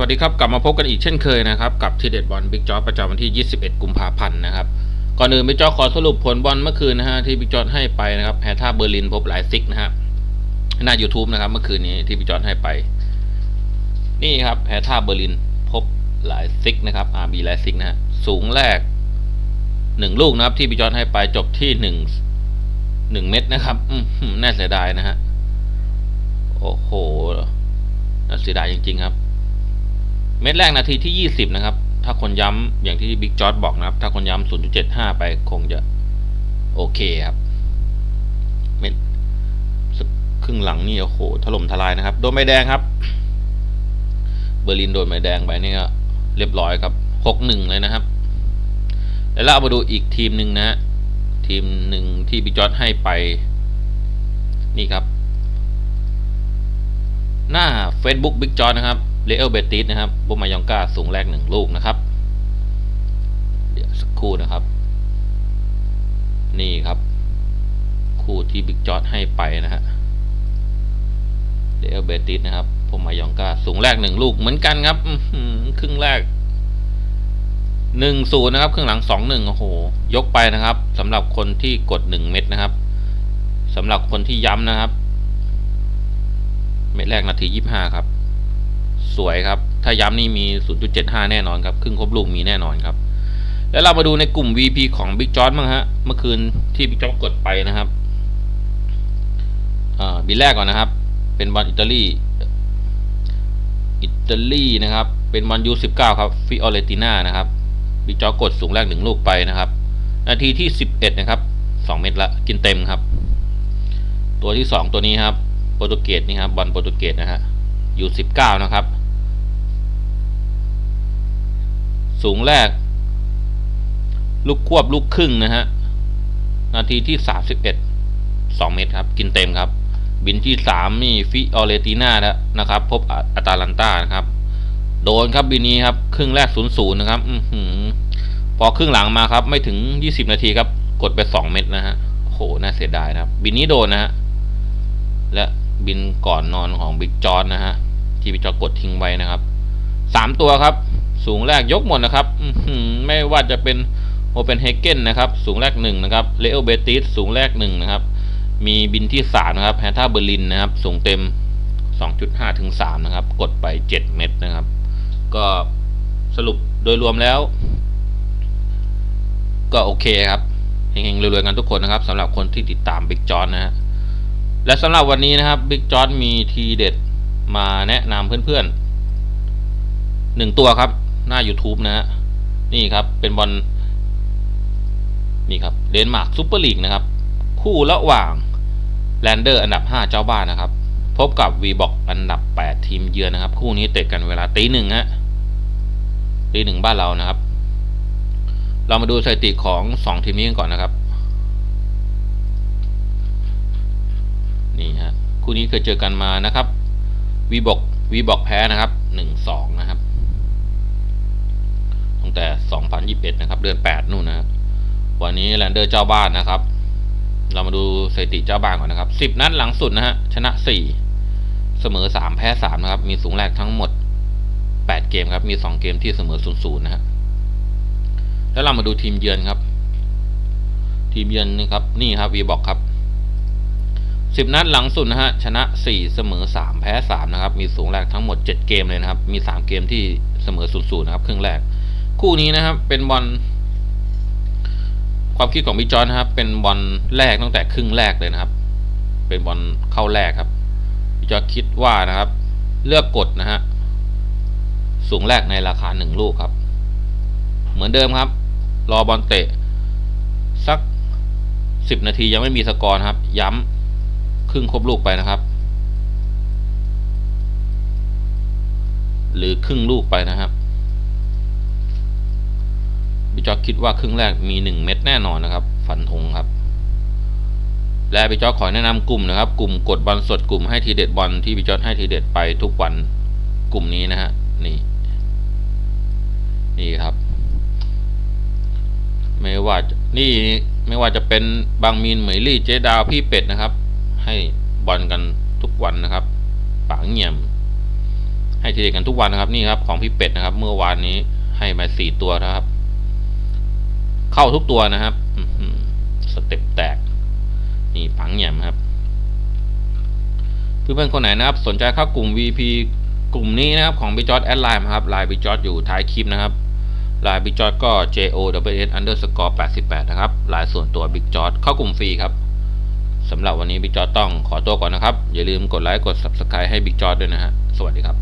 วัสดีครับ กลับมาพบกันอีกเช่นเคยนะครับ กับทีเด็ดบอลบิ๊กจอประจำวันที่ 21 กุมภาพันธ์นะครับ ก่อนอื่นบิ๊กจอขอสรุปผลบอลเมื่อคืนนะฮะที่บิ๊กจอให้ไปนะครับแฮท่าเบอร์ลินพบหลายซิกนะฮะหน้า YouTube นะครับ เมื่อคืนนี้ที่บิ๊กจอให้ไป นี่ครับแฮท่าเบอร์ลินพบหลายซิกนะครับอาร์บีหลายซิกนะฮะสูงแรกหนึ่งลูกนะครับ ที่บิ๊กจอให้ไปจบที่หนึ่งหนึ่งเม็ดนะครับอืมน่าเสียดายนะฮะโอ้โหน่าเสียดายจริงๆครับ เม็ดแรกนาทีที่ 20 นะครับ ถ้าคนย้ำอย่างที่บิ๊กจอร์ดบอกนะครับ ถ้าคนย้ำ0.75 ไปคงจะโอเคครับ เม็ดครึ่งหลังนี่โอ้โหถล่มทลายนะครับ โดนใบแดงครับ เบอร์ลินโดนใบแดงไปนี่ก็เรียบร้อยครับ 6-1 เลยนะครับ แล้วเรามาดูอีกทีมหนึ่งนะฮะ ทีมหนึ่งที่บิ๊กจอร์ดให้ไป นี่ครับ หน้า Facebook บิ๊กจอร์ดนะครับเลเอลเบติสนะครับบุมายองกาสูงแรกหนึ่งลูกนะครับ เดี๋ยวสักครู่นะครับ นี่ครับ คู่ที่บิ๊กจอร์ดให้ไปนะฮะเลเอลเบติสนะครับบุมายองกาสูงแรกหนึ่งลูกเหมือนกันครับครึ่งแรกหนึ่งศูนย์นะครับครึ่งหลังสองหนึ่งโอ้โห ยกไปนะครับสำหรับคนที่กดหนึ่งเม็ดนะครับสำหรับคนที่ย้ำนะครับ เม็ดแรกนาทียี่ห้าครับ สวยครับ ถ้าย้ำนี่มี 0.75 แน่นอนครับ ครึ่งครบลูกมีแน่นอนครับ แล้วเรามาดูในกลุ่ม VP ของบิ๊กจอร์ดมั้งฮะ เมื่อคืนที่บิ๊กจอร์ดกดไปนะครับอ่าบินแรกก่อนนะครับ เป็นบอลอิตาลี อิตาลีนะครับ เป็นบอลยู19ครับ ฟิออเรติน่านะครับ บิ๊กจอดกดสูงแรกหนึ่งลูกไปนะครับ นาทีที่11นะครับ2เม็ดละ กินเต็มครับ ตัวที่2ตัวนี้ครับ โปรตุเกสนี่ครับ บอลโปรตุเกสนะฮะยู19นะครับ สูงแรก ลูกควบลูกครึ่งนะฮะ นาทีที่สามสิบเอ็ดสองเมตรครับ กินเต็มครับ บินที่สามนี่ฟิออเรติน่านะครับ พบอัตาลันตานะครับ โดนครับบินนี้ครับ ครึ่งแรกศูนย์ศูนย์นะครับอือพอครึ่งหลังมาครับ ไม่ถึงยี่สิบนาทีครับ กดไปสองเม็ดนะฮะโหน่าเสียดายนะครับ บินนี้โดนนะฮะ และบินก่อนนอนของบิ๊กจอร์นะฮะ ที่บิ๊กจอร์กดทิ้งไว้นะครับสามตัวครับ สูงแรกยกหมดนะครับไม่ว่าจะเป็นโอเปนเฮเกนนะครับ สูงแรกหนึ่งนะครับเลโอเบติสสูงแรกหนึ่งนะครับ มีบินที่สามนะครับแฮท่าเบอร์ลินนะครับ สูงเต็ม 2.5 ถึง 3 นะครับ กดไป 7 เม็ดนะครับ ก็สรุปโดยรวมแล้ว ก็โอเคครับเฮงๆรวยๆกันทุกคนนะครับสำหรับคนที่ติดตามบิ๊กจอนนะฮะและสำหรับวันนี้นะครับบิ๊กจอนมีทีเด็ดมาแนะนำเพื่อนๆหนึ่งตัวครับ หน้า YouTube นะฮะนี่ครับเป็นบอลนี่ครับเดนมาร์กซูเปอร์ลีกนะครับ คู่ระหว่างแลนเดอร์อันดับ 5 เจ้าบ้านนะครับ พบกับวีบอกอันดับ 8 ทีมเยือนนะครับ คู่นี้เตะกันเวลาตีหนึ่งฮะตีหนึ่งบ้านเรานะครับ เรามาดูสถิติของ 2 ทีมนี้กันก่อนนะครับ นี่ฮะคู่นี้เคยเจอกันมานะครับวีบอกวีบอกแพ้นะครับหนึ่งสองนะครับ ตั้งแต่สองพันยิบเอ็ดนะครับ เดือนแปดนู่นนะวันนี้แลนเดอร์เจ้าบ้านนะครับ เรามาดูสถิติเจ้าบ้านก่อนนะครับสิบนัดหลังสุดนะฮะ ชนะสี่เสมอสามแพ้สามนะครับ มีสูงแรกทั้งหมดแปดเกมครับ มีสองเกมที่เสมอศูนย์นะฮะ แล้วเรามาดูทีมเยือนครับ ทีมเยือนนี่ครับ นี่ครับวีบอกครับสิบนัดหลังสุดนะฮะชนะสี่เสมอสามแพ้สามนะครับ มีสูงแรกทั้งหมดเจ็ดเกมเลยนะครับ มีสามเกมที่เสมอศูนย์ศูนย์นะครับ ครึ่งแรก คู่นี้นะครับ เป็นบอลความคิดของบิ๊กจอนนะครับ เป็นบอลแรกตั้งแต่ครึ่งแรกเลยนะครับ เป็นบอลเข้าแรกครับบิ๊กจอนคิดว่านะครับ เลือกกดนะฮะสูงแรกในราคาหนึ่งลูกครับ เหมือนเดิมครับ รอบอลเตะ สักสิบนาทียังไม่มีสกอร์ครับ ย้ำครึ่งครบลูกไปนะครับ หรือครึ่งลูกไปนะครับ จอกคิดว่าครึ่งแรกมีหนึ่งเม็ดแน่นอนนะครับ ฟันธงครับ และพี่จอกขอแนะนำกลุ่มนะครับ กลุ่มกดบอลสดกลุ่มให้ทีเด็ดบอลที่พี่จอกให้ทีเด็ดไปทุกวันกลุ่มนี้นะฮะนี่นี่ครับ ไม่ว่านี่ไม่ว่าจะเป็นบางมีนเหมยลี่เจดาวพี่เป็ดนะครับ ให้บอลกันทุกวันนะครับปางเงี่ยม ให้ทีเด็ดกันทุกวันนะครับ นี่ครับ ของพี่เป็ดนะครับ เมื่อวานนี้ให้มาสี่ตัวนะครับ เข้าทุกตัวนะครับสเต็ปแตก นี่ปังแยมครับ เพื่อนๆคนไหนนะครับ สนใจเข้ากลุ่ม VP กลุ่มนี้นะครับของบิจอดแอดไลน์ครับไลน์บิจอดอยู่ท้ายคลิปนะครับไลน์บิจอดก็ J O W S underscore 88 นะครับไลน์ส่วนตัวบิจอดเข้ากลุ่มฟรีครับสำหรับวันนี้บิจอดต้องขอตัวก่อนนะครับ อย่าลืมกดไลค์กด Subscribe ให้บิจอดด้วยนะฮะ สวัสดีครับ